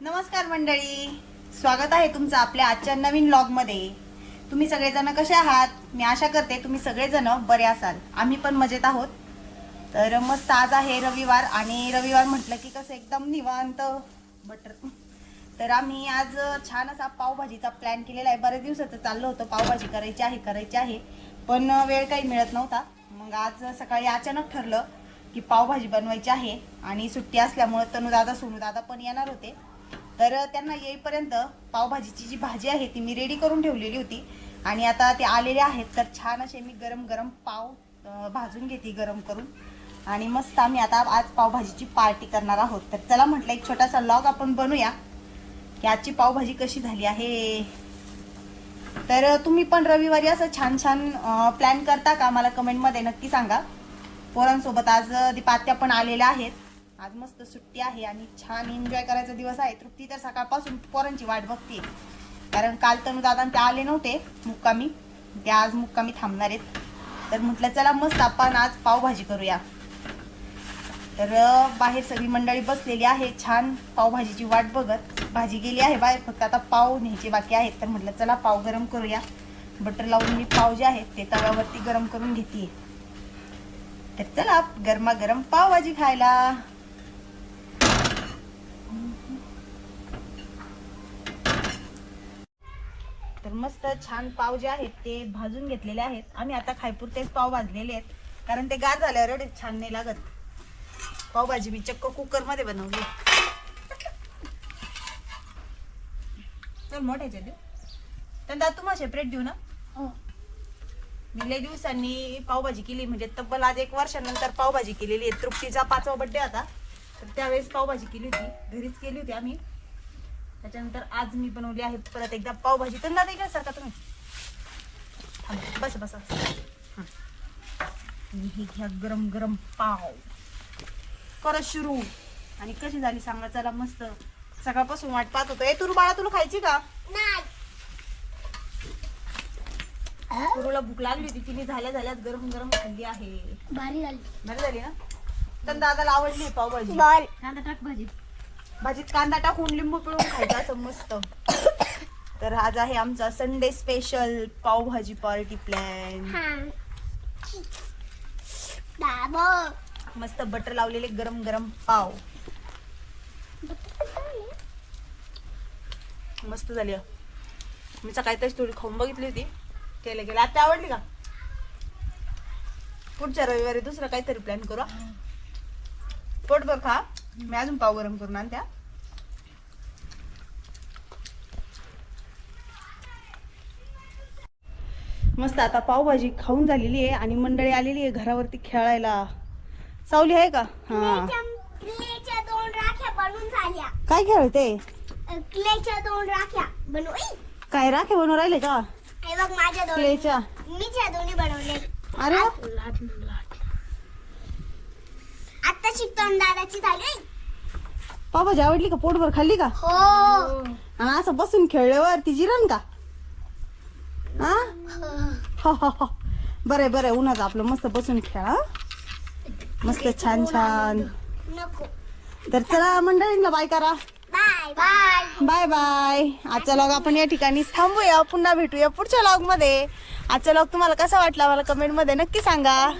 नमस्कार मंडळी. स्वागत आहे तुमचं आपल्या आजच्या नवीन ब्लॉगमध्ये तुम्ही सगळेजण कसे आहात? मी आशा करते तुम्ही सगळेजण बरे असाल. आम्ही पण मजेत आहोत. तर मस्त आज आहे रविवार आणि रविवार म्हटलं की कसं एकदम निवांत बटर तर आम्ही आज छान असा पावभाजीचा प्लॅन केलेला आहे. बरेच दिवसाचं चाललं होतं. पावभाजी करायची आहे करायची आहे. पण वेळ काही मिळत नव्हता. मग आज सकाळी अचानक ठरलं की पावभाजी बनवायची आहे आणि सुट्टी असल्यामुळं तनुदादा सोनूदादा पण येणार होते. तर त्यांना येईपर्यंत पावभाजीची जी भाजी आहे ती मी रेडी करून ठेवलेली होती. आणि आता ते आलेले आहेत तर छान असे मी गरम गरम पाव भाजून घेते गरम करून. आणि मस्त आम्ही आता आज पावभाजीची पार्टी करणार आहोत. तर चला म्हटलं एक छोटासा लॉग आपण बनवूया. की आजची पावभाजी कशी झाली आहे? तर तुम्ही पण रविवारी असं छान छान प्लॅन करता का? मला कमेंटमध्ये नक्की सांगा. पोरांसोबत आज दीपात्या पण आलेल्या आहेत. आज मस्त सुट्टी आहे आणि छान एन्जॉय करायचा दिवस आहे. तृप्ती तर सकाळपासून पोरांची वाट बघते कारण काल तनु दादा ते आले नव्हते मुक्कामी. ते आज मुक्कामी थांबणार आहेत. तर म्हटलं चला मस्त आपण आज पावभाजी करूया. तर बाहेर सगळी मंडळी बसलेली आहे. छान पावभाजीची वाट बघत भाजी गेली आहे बाहेर. फक्त आता पाव न्यायचे बाकी आहेत. तर म्हटलं चला पाव गरम करूया. बटर लावून मी पाव जे आहेत ते तव्यावरती गरम करून घेते तर चला गरमागरम पावभाजी खायला. मस्त छान पाव जे आहेत ते भाजून घेतलेले आहेत. आम्ही आता खायपुरतेच पाव भाजलेले आहेत. कारण ते गार झाल्यावर एवढे छान नाही लागत. पावभाजी मी चक्क कुकरमध्ये बनवली. चल मोठ्याच्या देऊ. त्यांना तुम्हाला सेपरेट देऊ ना? मी लय दिवसांनी पावभाजी केली. म्हणजे तब्बल आज एक वर्षानंतर पावभाजी केलेली आहे. तृप्तीचा पाचवा बर्थडे होता तर त्यावेळेस पावभाजी केली होती. घरीच केली होती आम्ही. त्याच्यानंतर आज मी बनवली आहे परत एकदा पावभाजी. तर नाही का सारखा तुम्ही? बस बस हे. घ्या गरम गरम पाव. परत सुरू. आणि कशी झाली सांगा? चला मस्त. सकाळपासून वाट पाहत होतो. ए तुरू बाळा तुला खायची का? तुरूला भूक लागली होती. तिने झाल्या झाल्यात गरम गरम खाल्ली आहे. भारी झाली. बरी झाली ना? तर दादाला आवडली पावभाजी. बॉल कांदा टाक भाजी. भाजीत कांदा टाकून लिंबू पिळून खायचं असं मस्त. तर आज आहे आमचा Sunday special pav bhaji party plan मस्त बटर लावलेले गरम गरम पाव. मस्त झाली. मी सकाळी तशी थोडी खाऊन बघितली होती. केलं गेलं आता आवडली का? पुढच्या रविवारी दुसरं काहीतरी प्लॅन करू. पोटभर खा. मी अजून पाव गरम करून आणत्या मस्त आता पावभाजी खाऊन झालेली आहे आणि मंडळी आलेली आहे घरावरती खेळायला. सावली आहे का? हा. क्लेच्या दोन राख्या बनवून झाल्या. काय खेळते क्लेच्या दोन राख्या बनवू! काय राखे बनवून राहिले का? हे बघ माझ्या दोन क्लेच्या. मीच्या दोन्ही बनवले. अरे. आता शिकतो दादाची झाली. पावभाजी आवडली का? पोटभर खाल्ली का? हो. आणि असं बसून खेळल्यावर ती जिरण का? हा? हो, हो, हो. बरं बरं. उन्हाचं आपलं मस्त बसून खेळा मस्त छान छान. नको. तर चला मंडळींना बाय करा. बाय बाय बाय बाय आजचा लॉग आपण या ठिकाणी थांबूया. पुन्हा भेटूया पुढच्या लॉगमध्ये. आजचा लॉग तुम्हाला कसा वाटला मला कमेंटमध्ये नक्की सांगा.